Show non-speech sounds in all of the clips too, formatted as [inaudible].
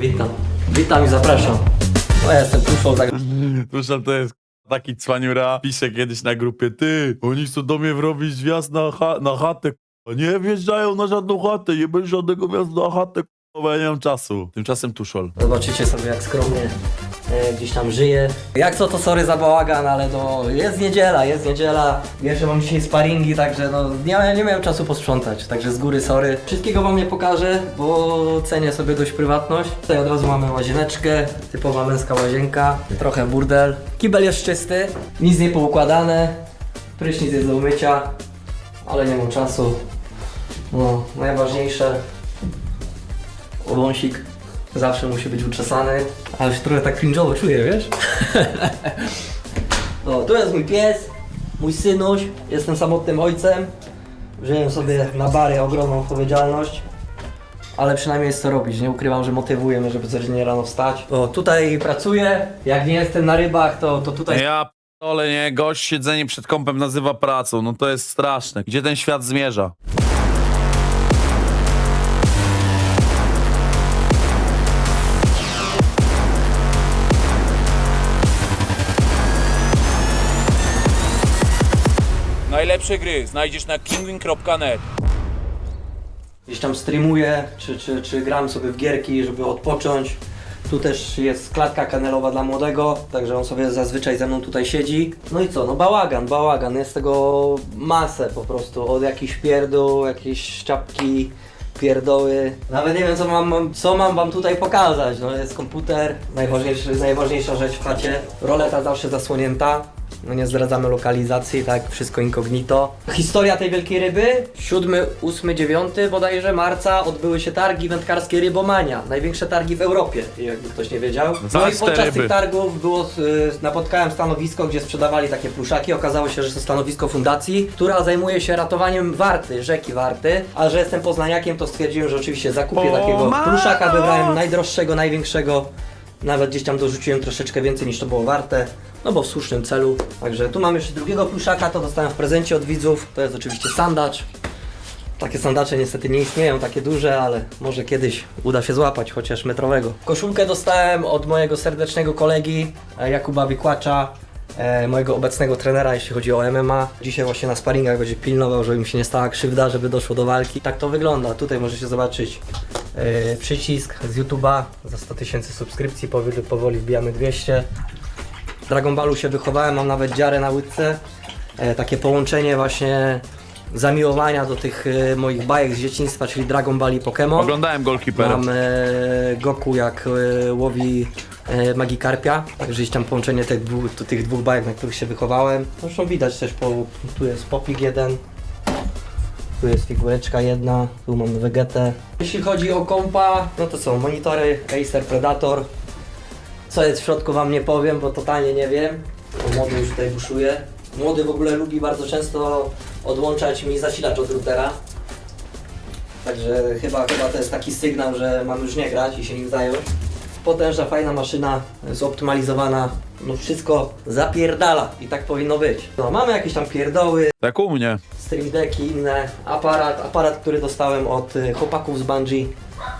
Witam. Witam i zapraszam. No ja jestem tuszą, tak Proszę, to jest taki cwaniura. Pisze kiedyś na grupie, ty, oni chcą do mnie wrobić wjazd na, cha na chatę, k***a. nie wjeżdżają na żadną chatę, nie będzie żadnego wjazdu na chatę, k***a, bo ja nie mam czasu. Tymczasem Tuszol. Zobaczycie sobie jak skromnie e, gdzieś tam żyje. Jak co to sorry za bałagan, ale no jest niedziela, jest niedziela. Jeszcze mam dzisiaj sparingi, także no nie, nie miałem czasu posprzątać, także z góry sorry. Wszystkiego wam nie pokażę, bo cenię sobie dość prywatność. Tutaj od razu mamy łazieneczkę, typowa męska łazienka, trochę burdel. Kibel jest czysty, nic nie poukładane, prysznic jest do umycia, ale nie mam czasu. No, najważniejsze Wąsik zawsze musi być uczesany, ale się trochę tak cringe'owo czuję, wiesz? [laughs] o, tu jest mój pies, mój synuś, jestem samotnym ojcem. Wziąłem sobie na bary ogromną odpowiedzialność. Ale przynajmniej jest co robić, nie ukrywam, że motywuje mnie, żeby codziennie rano wstać. O, tutaj pracuję, jak nie jestem na rybach, to, to tutaj Ja ale nie, gość siedzenie przed kąpem nazywa pracą, no to jest straszne. Gdzie ten świat zmierza? Najlepsze gry znajdziesz na kingwin.net. gdzieś tam streamuję, czy, czy, czy gram sobie w gierki, żeby odpocząć. Tu też jest klatka kanelowa dla młodego, także on sobie zazwyczaj ze mną tutaj siedzi. No i co, no bałagan, bałagan, jest tego masę po prostu, od jakichś pierdół, jakieś czapki, pierdoły. Nawet nie wiem co mam, co mam wam tutaj pokazać, no jest komputer, najważniejsza rzecz w chacie. Roleta zawsze zasłonięta, no nie zdradzamy lokalizacji, tak, wszystko incognito. Historia tej wielkiej ryby. 7, 8, 9 bodajże marca odbyły się targi wędkarskie Rybomania. Największe targi w Europie, jakby ktoś nie wiedział. No i te podczas ryby. tych targów było, y, napotkałem stanowisko, gdzie sprzedawali takie pluszaki. Okazało się, że to stanowisko fundacji, która zajmuje się ratowaniem Warty, rzeki Warty. A że jestem poznaniakiem, to stwierdziłem, że oczywiście zakupię takiego Pomano! pluszaka. Wybrałem najdroższego, największego. Nawet gdzieś tam dorzuciłem troszeczkę więcej niż to było warte. No bo w słusznym celu. Także tu mam jeszcze drugiego pluszaka, to dostałem w prezencie od widzów. To jest oczywiście sandacz. Takie sandacze niestety nie istnieją, takie duże, ale może kiedyś uda się złapać, chociaż metrowego. Koszulkę dostałem od mojego serdecznego kolegi e, Jakuba Wikłacza, e, mojego obecnego trenera, jeśli chodzi o MMA. Dzisiaj właśnie na sparingach będzie pilnował, żeby mi się nie stała krzywda, żeby doszło do walki. Tak to wygląda. Tutaj możecie zobaczyć e, przycisk z YouTube'a za 100 tysięcy subskrypcji, powoli, powoli wbijamy 200. Dragon Ballu się wychowałem, mam nawet dziarę na łydce. E, takie połączenie właśnie zamiłowania do tych e, moich bajek z dzieciństwa, czyli Dragon Ball i Pokémon. Oglądałem Goalkeepera. Mam e, Goku jak e, łowi e, Magikarpia, także gdzieś tam połączenie tych dwóch, tu- tych dwóch bajek, na których się wychowałem. Zresztą widać też, po, tu jest Popik jeden, tu jest figureczka jedna, tu mamy Vegetę. Jeśli chodzi o kompa, no to są monitory Acer Predator. Co jest w środku wam nie powiem, bo totalnie nie wiem. Bo Młody już tutaj buszuje. Młody w ogóle lubi bardzo często odłączać mi zasilacz od routera. Także chyba, chyba to jest taki sygnał, że mam już nie grać i się nim zająć. Potężna, fajna maszyna, zoptymalizowana, no wszystko zapierdala i tak powinno być. No, mamy jakieś tam pierdoły, Tak u mnie. stream decki, inne, aparat, aparat, który dostałem od y, chłopaków z Bungie,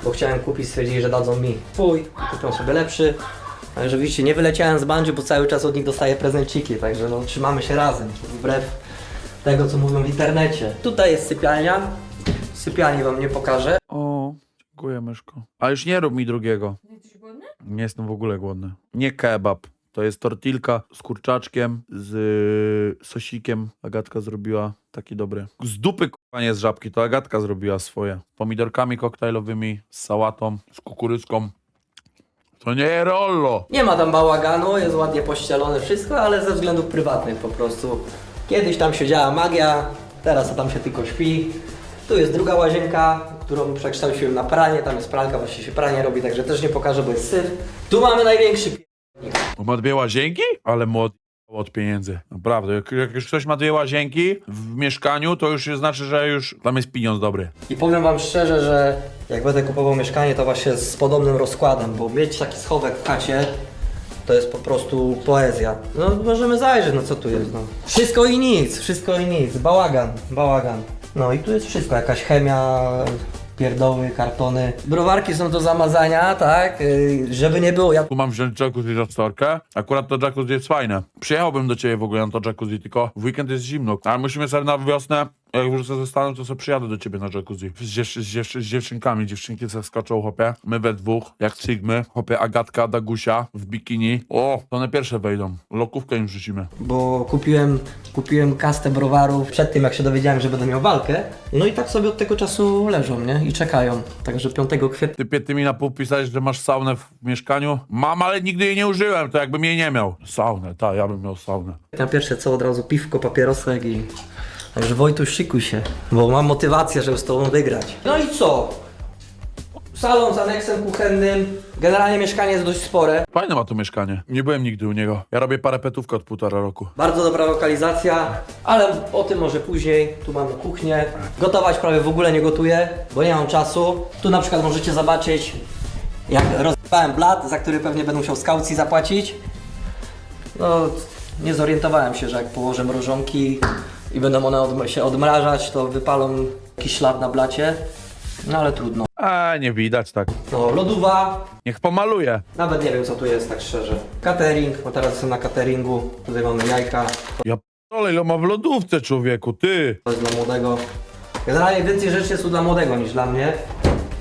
bo chciałem kupić, stwierdzili, że dadzą mi swój, kupią sobie lepszy. Ale że widzicie, nie wyleciałem z Bungie, bo cały czas od nich dostaję prezenciki, także no, trzymamy się razem, wbrew tego, co mówią w internecie. Tutaj jest sypialnia, sypialni wam nie pokażę. O, dziękuję myszko. A już nie rób mi drugiego. Jesteś głodny? Nie jestem w ogóle głodny. Nie kebab. To jest tortilka z kurczaczkiem, z y, sosikiem. Agatka zrobiła taki dobry. Z dupy k***a nie z żabki, to Agatka zrobiła swoje. Pomidorkami koktajlowymi, z sałatą, z kukurydzką. To nie rollo. Nie ma tam bałaganu, jest ładnie pościelone wszystko, ale ze względów prywatnych po prostu. Kiedyś tam się działa magia, teraz to tam się tylko śpi. Tu jest druga łazienka, którą przekształciłem na pranie, tam jest pralka, właśnie się pranie robi, także też nie pokażę, bo jest syf. Tu mamy największy pi- Ma dwie łazienki? Ale młody od pieniędzy. Naprawdę. Jak, jak już ktoś ma dwie łazienki w mieszkaniu, to już znaczy, że już tam jest pieniądz dobry. I powiem wam szczerze, że jak będę kupował mieszkanie, to właśnie z podobnym rozkładem, bo mieć taki schowek w chacie, to jest po prostu poezja. No możemy zajrzeć, no co tu jest, no. Wszystko i nic, wszystko i nic, bałagan, bałagan. No i tu jest wszystko, jakaś chemia, pierdoły, kartony. Browarki są do zamazania, tak? Yy, żeby nie było, ja Tu mam wziąć jacuzzi za storkę. Akurat to jacuzzi jest fajne. Przyjechałbym do ciebie w ogóle na to jacuzzi, tylko w weekend jest zimno. Ale musimy sobie na wiosnę, jak już sobie zostanę, to sobie przyjadę do ciebie na jacuzzi. Z, dziew z, dziew z dziewczynkami. Dziewczynki se skaczą, hopie. My we dwóch, jak Sigmy. Hopie Agatka, Dagusia w bikini. O, to one pierwsze wejdą. Lokówkę im rzucimy. bo kupiłem, kupiłem kastę browarów przed tym, jak się dowiedziałem, że będę miał walkę. No i tak sobie od tego czasu leżą, nie? I czekają. Także 5 kwietnia Ty, ty mi na pół pisałeś, że masz saunę w mieszkaniu. Mam, ale nigdy jej nie użyłem, to jakbym jej nie miał. Saunę, tak, ja bym miał saunę. na pierwsze co od razu piwko, papierosek i... Także Wojtuś szykuj się, bo mam motywację, żeby z tobą wygrać. No i co? Salon z aneksem kuchennym. Generalnie mieszkanie jest dość spore. Fajne ma to mieszkanie. Nie byłem nigdy u niego. Ja robię parapetówkę od półtora roku. Bardzo dobra lokalizacja, ale o tym może później. Tu mamy kuchnię. Gotować prawie w ogóle nie gotuję, bo nie mam czasu. Tu na przykład możecie zobaczyć, jak rozbałem blat, za który pewnie będę musiał z kaucji zapłacić. No, nie zorientowałem się, że jak położę mrożonki i będą one odm- się odmrażać, to wypalą jakiś ślad na blacie. No ale trudno. A nie widać tak. No, lodowa, Niech pomaluje. nawet nie wiem co tu jest, tak szczerze. Catering, bo teraz jestem na cateringu. Tutaj mamy jajka, Ja p***ole, ile ma w lodówce, człowieku, ty. To jest dla młodego. Generalnie więcej rzeczy jest tu dla młodego niż dla mnie.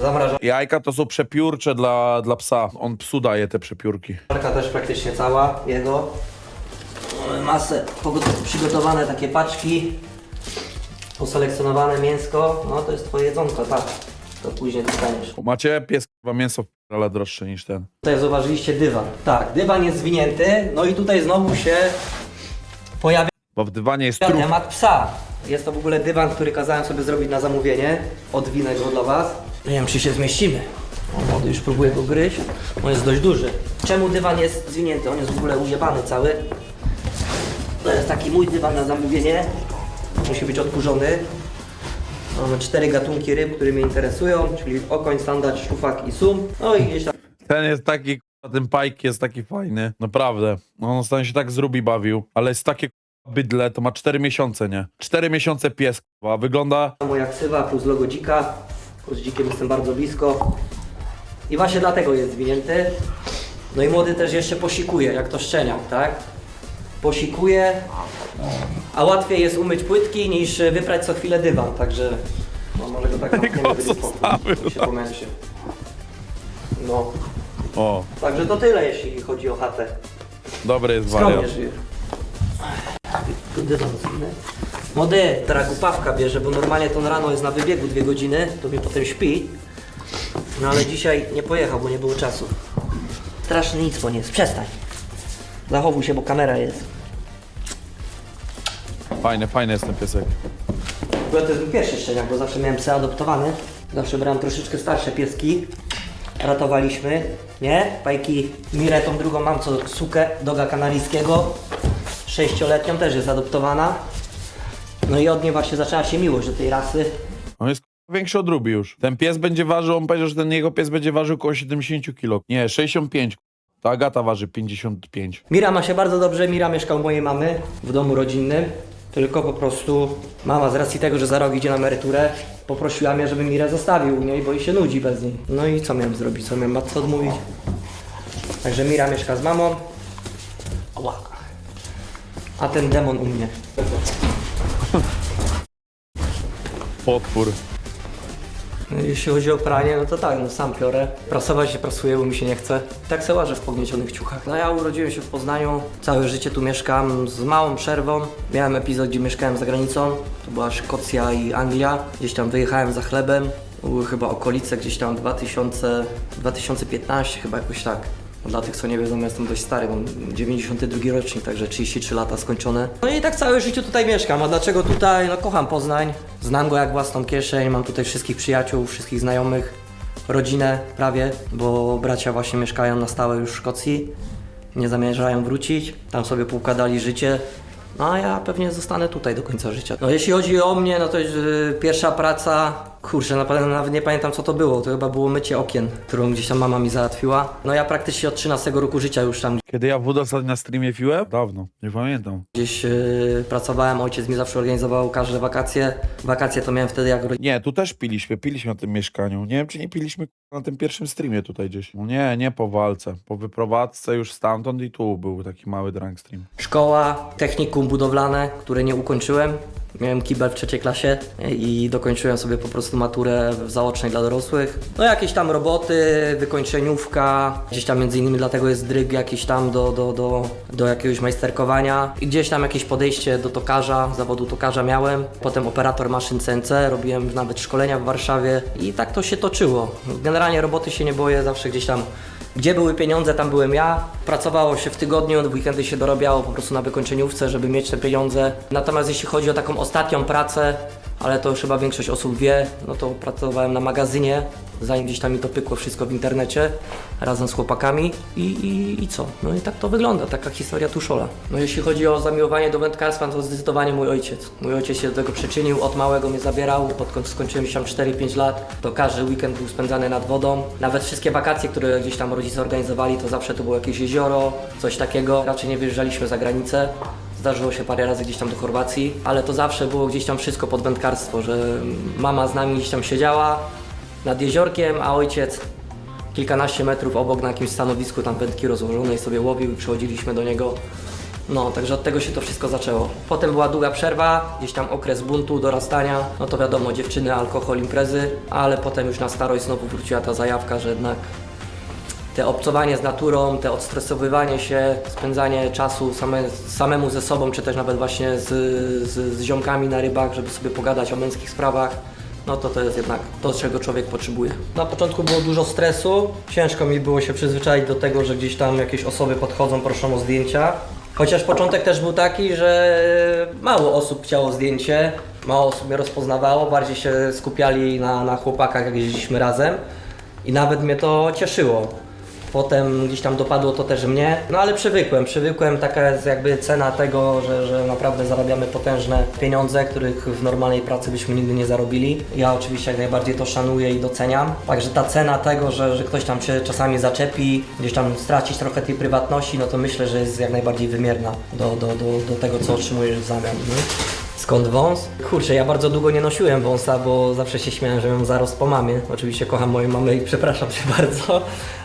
Zamrażarka Jajka to są przepiórcze dla, dla psa. On psu daje te przepiórki. też praktycznie cała jego. Mamy masę pogo- przygotowane takie paczki. Poselekcjonowane mięsko. No to jest twoje jedzonko, tak. To później dostaniesz. Macie pies, chyba mięso ale droższe niż ten. Tutaj zauważyliście dywan. Tak, dywan jest zwinięty. No i tutaj znowu się pojawia Bo w dywanie jest truf. temat psa. Jest to w ogóle dywan, który kazałem sobie zrobić na zamówienie. Odwinę go dla Was. Nie wiem, czy się zmieścimy. O, młody już próbuje go gryźć. On jest dość duży. Czemu dywan jest zwinięty? On jest w ogóle ujebany cały. To jest taki mój dywan na zamówienie. Musi być odkurzony. Mamy cztery gatunki ryb, które mnie interesują, czyli okoń, sandacz, szufak i sum. No i gdzieś tam Ten jest taki, k***a, ten pajk jest taki fajny. Naprawdę. On ostatnio się tak z Ruby bawił. Ale jest takie k***a, bydle, to ma 4 miesiące, nie? 4 miesiące pies, k***a. Wygląda... moja ksywa plus logo dzika, z dzikiem jestem bardzo blisko. I właśnie dlatego jest zwinięty. No i młody też jeszcze posikuje, jak to szczeniak, tak? Posikuje, a łatwiej jest umyć płytki niż wyprać co chwilę dywan, także no może go tak [laughs] zamkniemy, będzie spokój, się pomęczy. No, O, także to tyle jeśli chodzi o chatę. dobry jest wariat. Skromnie żyje. Tu dywan zwinę. Młody, teraz głupawka bierze, bo normalnie to on rano jest na wybiegu dwie godziny, to mnie potem śpi. No ale dzisiaj nie pojechał, bo nie było czasu. Strasznie nic po nie jest, przestań. Zachowuj się, bo kamera jest. Fajny, fajny jest ten piesek. Ogóle to jest mój pierwszy szczeniak, bo zawsze miałem psy adoptowane. Zawsze brałem troszeczkę starsze pieski. Ratowaliśmy, nie? Pajki Mirę, tą drugą mam, co sukę, doga kanaryjskiego. Sześcioletnią, też jest adoptowana. No i od niej właśnie zaczęła się miłość do tej rasy. On jest k***a, większy od Ruby już. Ten pies będzie ważył, on powiedział, że ten jego pies będzie ważył około 70 kg. Nie, 65. Ta Agata waży 55. Mira ma się bardzo dobrze, Mira mieszka u mojej mamy w domu rodzinnym. Tylko po prostu mama z racji tego, że za rok idzie na emeryturę, poprosiła mnie, żebym Mirę zostawił u niej, bo jej się nudzi bez niej. No i co miałem zrobić? Co miałem matce odmówić? Także Mira mieszka z mamą. Ała. A ten demon u mnie. Potwór. Jeśli chodzi o pranie, no to tak, no sam piorę. Prasować się prasuje, bo mi się nie chce. Tak se łażę w pogniecionych ciuchach. No ja urodziłem się w Poznaniu, całe życie tu mieszkam z małą przerwą. Miałem epizod, gdzie mieszkałem za granicą. To była Szkocja i Anglia. Gdzieś tam wyjechałem za chlebem. Były chyba okolice gdzieś tam 2000, 2015 chyba jakoś tak. Dla tych, co nie wiedzą, ja jestem dość stary, mam 92 rocznik, także 33 lata skończone. No i tak całe życie tutaj mieszkam. A dlaczego tutaj? No kocham Poznań, znam go jak własną kieszeń, mam tutaj wszystkich przyjaciół, wszystkich znajomych, rodzinę prawie, bo bracia właśnie mieszkają na stałe już w Szkocji, nie zamierzają wrócić, tam sobie poukładali życie. No a ja pewnie zostanę tutaj do końca życia. No jeśli chodzi o mnie, no to jest, yy, pierwsza praca Kurczę, naprawdę nawet nie pamiętam co to było. To chyba było mycie okien, którą gdzieś tam mama mi załatwiła. No ja praktycznie od 13 roku życia już tam Kiedy ja wódę ostatnio na streamie piłem? Dawno, nie pamiętam. gdzieś yy, pracowałem. Ojciec mi zawsze organizował każde wakacje. Wakacje to miałem wtedy jak Nie, tu też piliśmy, piliśmy na tym mieszkaniu. Nie wiem, czy nie piliśmy na tym pierwszym streamie tutaj gdzieś. No Nie, nie po walce. Po wyprowadzce już stamtąd i tu był taki mały drunk stream. Szkoła, technikum budowlane, które nie ukończyłem. Miałem kibel w trzeciej klasie i dokończyłem sobie po prostu maturę w zaocznej dla dorosłych. No jakieś tam roboty, wykończeniówka, gdzieś tam między innymi dlatego jest dryg jakiś tam do, do, do, do jakiegoś majsterkowania i gdzieś tam jakieś podejście do tokarza, zawodu tokarza miałem. Potem operator maszyn CNC, robiłem nawet szkolenia w Warszawie i tak to się toczyło. Generalnie roboty się nie boję, zawsze gdzieś tam gdzie były pieniądze, tam byłem ja. Pracowało się w tygodniu, w weekendy się dorabiało po prostu na wykończeniówce, żeby mieć te pieniądze. Natomiast jeśli chodzi o taką ostatnią pracę, ale to już chyba większość osób wie, no to pracowałem na magazynie, zanim gdzieś tam mi to pykło wszystko w internecie, razem z chłopakami i, i, i co? No i tak to wygląda, taka historia Tuszola. No jeśli chodzi o zamiłowanie do wędkarstwa, to zdecydowanie mój ojciec. Mój ojciec się do tego przyczynił, od małego mnie zabierał, podkąd skończyłem gdzieś tam 4-5 lat, to każdy weekend był spędzany nad wodą. Nawet wszystkie wakacje, które gdzieś tam rodzice organizowali, to zawsze to było jakieś jezioro, coś takiego. Raczej nie wyjeżdżaliśmy za granicę. Zdarzyło się parę razy gdzieś tam do Chorwacji, ale to zawsze było gdzieś tam wszystko pod wędkarstwo, że mama z nami gdzieś tam siedziała nad jeziorkiem, a ojciec kilkanaście metrów obok na jakimś stanowisku tam wędki rozłożonej sobie łowił i przychodziliśmy do niego. No, także od tego się to wszystko zaczęło. Potem była długa przerwa, gdzieś tam okres buntu, dorastania, no to wiadomo, dziewczyny, alkohol, imprezy, ale potem już na starość znowu wróciła ta zajawka, że jednak te obcowanie z naturą, te odstresowywanie się, spędzanie czasu same, samemu ze sobą, czy też nawet właśnie z, z, z ziomkami na rybach, żeby sobie pogadać o męskich sprawach, no to to jest jednak to, czego człowiek potrzebuje. Na początku było dużo stresu, ciężko mi było się przyzwyczaić do tego, że gdzieś tam jakieś osoby podchodzą, proszą o zdjęcia. Chociaż początek też był taki, że mało osób chciało zdjęcie, mało osób mnie rozpoznawało, bardziej się skupiali na, na chłopakach, jak jeździliśmy razem. I nawet mnie to cieszyło. Potem gdzieś tam dopadło to też mnie, no ale przywykłem, przywykłem, taka jest jakby cena tego, że, że naprawdę zarabiamy potężne pieniądze, których w normalnej pracy byśmy nigdy nie zarobili. Ja oczywiście jak najbardziej to szanuję i doceniam. Także ta cena tego, że, że ktoś tam się czasami zaczepi, gdzieś tam stracić trochę tej prywatności, no to myślę, że jest jak najbardziej wymierna do, do, do, do tego, co otrzymujesz w zamian. Nie? Skąd wąs? Kurczę, ja bardzo długo nie nosiłem wąsa, bo zawsze się śmiałem, że mam zarost po mamie. Oczywiście kocham moją mamę i przepraszam się [laughs] bardzo,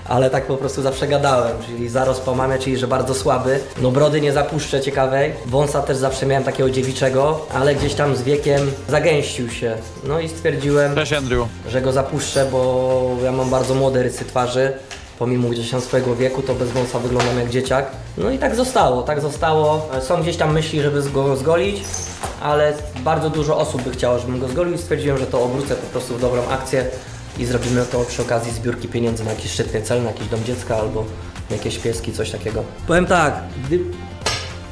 ale tak po prostu zawsze gadałem, czyli zarost po mamie, czyli że bardzo słaby. No brody nie zapuszczę ciekawej. Wąsa też zawsze miałem takiego dziewiczego, ale gdzieś tam z wiekiem zagęścił się. No i stwierdziłem, Cześć Andrew. że go zapuszczę, bo ja mam bardzo młode rysy twarzy. Pomimo gdzieś tam swojego wieku, to bez wąsa wyglądam jak dzieciak. No i tak zostało, tak zostało. Są gdzieś tam myśli, żeby go zgolić, ale bardzo dużo osób by chciało, żebym go zgolił i stwierdziłem, że to obrócę po prostu w dobrą akcję i zrobimy to przy okazji zbiórki pieniędzy na jakiś szczytny cel, na jakiś dom dziecka albo jakieś pieski, coś takiego. Powiem tak, gdy,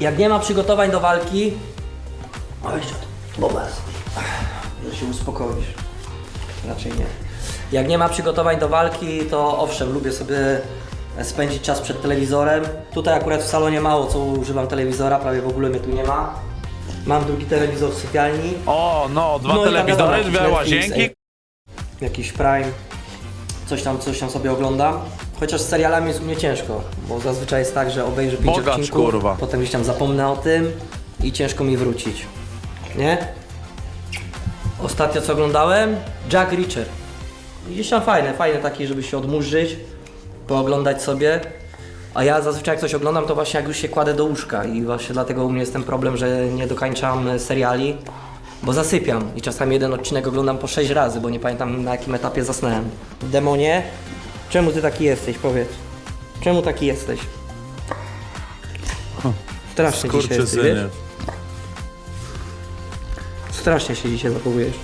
jak nie ma przygotowań do walki, to, Bobas, że się uspokoisz. Raczej nie. Jak nie ma przygotowań do walki, to owszem, lubię sobie spędzić czas przed telewizorem. Tutaj akurat w salonie mało co używam telewizora, prawie w ogóle mnie tu nie ma. Mam drugi telewizor w sypialni, O, no, dwa No i tam telewizory, wiadomo, dwie łazienki. Jakiś Prime, coś tam, coś tam sobie oglądam. Chociaż z serialami jest u mnie ciężko, bo zazwyczaj jest tak, że obejrzę pięć Bogacz, odcinków, kurwa. potem gdzieś tam zapomnę o tym i ciężko mi wrócić. Nie? Ostatnio co oglądałem? Jack Reacher. Gdzieś tam fajne, fajne takie, żeby się odmurzyć, pooglądać sobie. A ja zazwyczaj jak coś oglądam, to właśnie jak już się kładę do łóżka i właśnie dlatego u mnie jest ten problem, że nie dokańczam e, seriali, bo zasypiam i czasami jeden odcinek oglądam po 6 razy, bo nie pamiętam na jakim etapie zasnąłem. Demonie, czemu ty taki jesteś, powiedz? Czemu taki jesteś? Strasznie dzisiaj jesteś, wiesz? Strasznie się dzisiaj zachowujesz.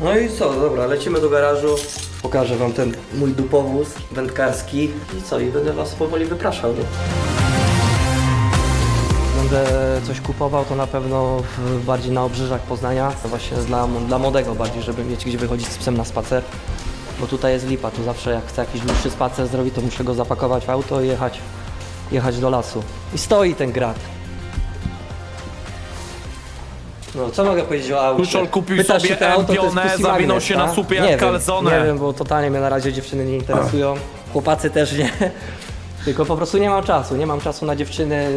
No i co, dobra, lecimy do garażu. Pokażę wam ten mój dupowóz wędkarski i co, i będę was powoli wypraszał. Nie? Będę coś kupował, to na pewno w, bardziej na obrzeżach Poznania. To właśnie dla, dla młodego bardziej, żeby mieć gdzie wychodzić z psem na spacer. Bo tutaj jest lipa, tu zawsze jak chcę jakiś dłuższy spacer zrobić, to muszę go zapakować w auto i jechać, jechać do lasu. I stoi ten grat. No, co mogę powiedzieć o aucie? Tuszol kupił Pytasz, sobie to auto to jest Empionę, Pussy zawinął Magnet, się na tak? supie nie jak wiem, calzone. Nie wiem, bo totalnie mnie na razie dziewczyny nie interesują. Chłopacy też nie. Tylko po prostu nie mam czasu. Nie mam czasu na dziewczyny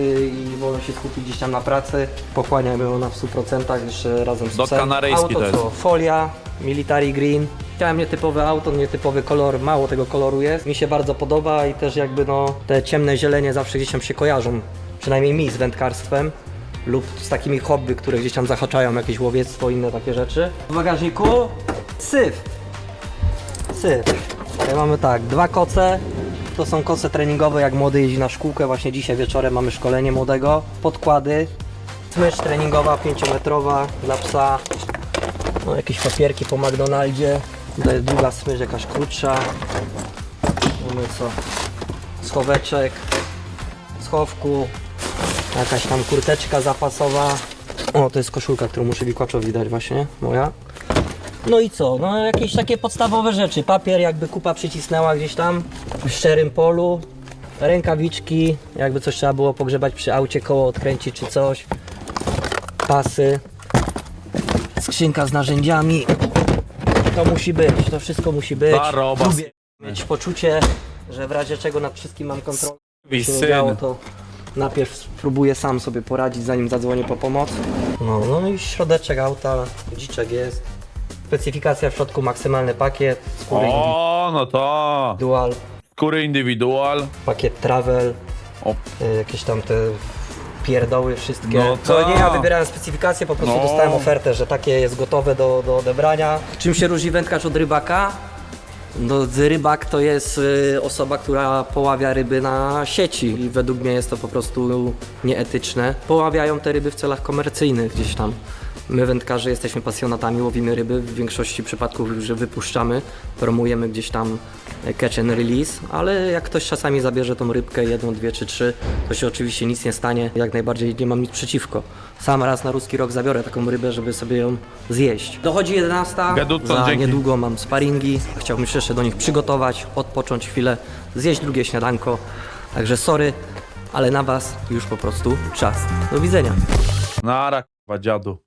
i wolę się skupić gdzieś tam na pracy. Pochłaniam ją ona w 100% jeszcze razem z Do psem. kanaryjski Auto to jest. co? Folia, military green. Chciałem nietypowe auto, nietypowy kolor, mało tego koloru jest. Mi się bardzo podoba i też jakby no te ciemne zielenie zawsze gdzieś tam się kojarzą. Przynajmniej mi z wędkarstwem lub z takimi hobby, które gdzieś tam zahaczają jakieś łowiectwo, inne takie rzeczy. W bagażniku syf. Syf. Tutaj mamy tak, dwa koce. To są koce treningowe, jak młody jeździ na szkółkę. Właśnie dzisiaj wieczorem mamy szkolenie młodego. Podkłady. Smycz treningowa, 5-metrowa dla psa. No, jakieś papierki po McDonaldzie. Tutaj jest długa smycz, jakaś krótsza. Mamy co? Schoweczek. Schowku. Jakaś tam kurteczka zapasowa. O, to jest koszulka, którą muszę Wikłaczowi dać właśnie, moja. No i co? No jakieś takie podstawowe rzeczy. Papier jakby kupa przycisnęła gdzieś tam w szczerym polu. Rękawiczki, jakby coś trzeba było pogrzebać przy aucie, koło odkręcić czy coś. Pasy. Skrzynka z narzędziami. To musi być, to wszystko musi być. Zarobas. Lubię mieć poczucie, że w razie czego nad wszystkim mam kontrolę. Się nie działo, syn. to najpierw spróbuję sam sobie poradzić, zanim zadzwonię po pomoc. No, no i środeczek auta, dziczek jest. Specyfikacja w środku, maksymalny pakiet, skóry O, no to. indywidual, Skóry indywidual. pakiet travel, O, y, jakieś tam te pierdoły wszystkie. No to tak. nie ja wybierałem specyfikację, po prostu No. dostałem ofertę, że takie jest gotowe do, do odebrania. Czym się różni wędkarz od rybaka? No, z rybak to jest y, osoba, która poławia ryby na sieci i według mnie jest to po prostu nieetyczne. Poławiają te ryby w celach komercyjnych gdzieś tam. My wędkarze jesteśmy pasjonatami, łowimy ryby, w większości przypadków już je wypuszczamy, promujemy gdzieś tam e, catch and release, ale jak ktoś czasami zabierze tą rybkę, jedną, dwie czy trzy, to się oczywiście nic nie stanie, jak najbardziej nie mam nic przeciwko. Sam raz na ruski rok zabiorę taką rybę, żeby sobie ją zjeść. Dochodzi 11, Gadutko, za dzięki. niedługo mam sparingi, chciałbym się jeszcze do nich przygotować, odpocząć chwilę, zjeść drugie śniadanko, także sorry, ale na Was już po prostu czas. Do widzenia. nara, k***wa, dziadu.